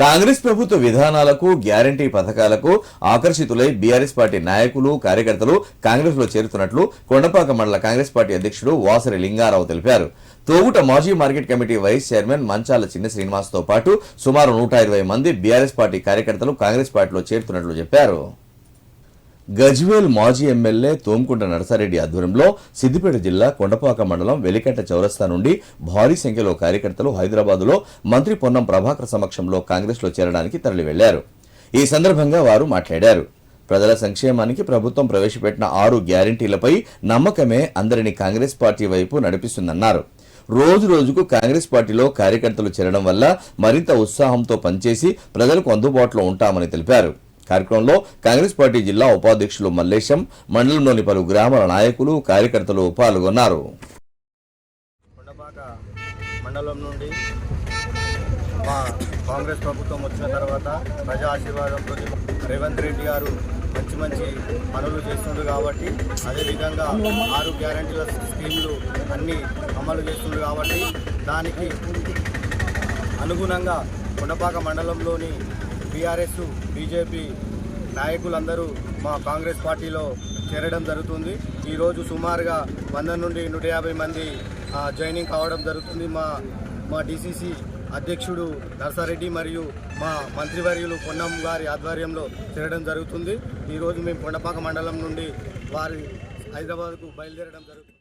కాంగ్రెస్ ప్రభుత్వ విధానాలకు గ్యారంటీ పథకాలకు ఆకర్షితులై బీఆర్ఎస్ పార్టీ నాయకులు కార్యకర్తలు కాంగ్రెస్లో చేరుతున్నట్లు కొండపాక మండల కాంగ్రెస్ పార్టీ అధ్యక్షుడు వాసరి లింగారావు తెలిపారు. తోగుట మాజీ market committee vice chairman Manchala Chinna శ్రీనివాస్తో పాటు సుమారు నూట ఇరవై మంది బీఆర్ఎస్ పార్టీ కార్యకర్తలు కాంగ్రెస్ పార్టీలో చేరుతున్నట్లు చెప్పారు. గజ్వేల్ మాజీ ఎమ్మెల్యే తోంకుంట నరసారెడ్డి ఆధ్వర్యంలో సిద్దిపేట జిల్లా కొండపాక మండలం వెలికట్ట చౌరస్తా నుండి భారీ సంఖ్యలో కార్యకర్తలు హైదరాబాదులో మంత్రి పొన్నం ప్రభాకర్ సమక్షంలో కాంగ్రెస్లో చేరడానికి తరలి వెళ్ళారు ఈ సందర్భంగా వారు మాట్లాడారు. ప్రజల సంక్షేమానికి ప్రభుత్వం ప్రవేశపెట్టిన ఆరు గ్యారంటీలపై నమ్మకమే అందరినీ కాంగ్రెస్ పార్టీ వైపు నడిపిస్తుందన్నారు. రోజు రోజుకు కాంగ్రెస్ పార్టీలో కార్యకర్తలు చేరడం వల్ల మరింత ఉత్సాహంతో పనిచేసి ప్రజలకు అందుబాటులో ఉంటామని తెలిపారు. కార్యక్రమంలో కాంగ్రెస్ పార్టీ జిల్లా ఉపాధ్యక్షులు మల్లేశం మండలంలోని పలు గ్రామాల నాయకులు కార్యకర్తలు పాల్గొన్నారు. కొండపాక మండలం నుండి మా కాంగ్రెస్ ప్రభుత్వం వచ్చిన తర్వాత ప్రజా ఆశీర్వాదంతో రేవంత్ రెడ్డి గారు మంచి మంచి పనులు చేస్తుండ్రు కాబట్టి అదేవిధంగా ఆరు గ్యారంటీల స్కీమ్లు అన్నీ అమలు చేస్తుండ్రు కాబట్టి దానికి అనుగుణంగా కొండపాక మండలంలోని బీఆర్ఎస్ బీజేపీ నాయకులందరూ మా కాంగ్రెస్ పార్టీలో చేరడం జరుగుతుంది. ఈరోజు సుమారుగా వంద నుండి నూట యాభై మంది జాయినింగ్ కావడం జరుగుతుంది. మా మా డిసిసి అధ్యక్షుడు నర్సారెడ్డి మరియు మా మంత్రివర్యులు పొన్నం గారి ఆధ్వర్యంలో చేరడం జరుగుతుంది. ఈరోజు మేము కొండపాక మండలం నుండి వారి హైదరాబాద్కు బయలుదేరడం జరుగుతుంది.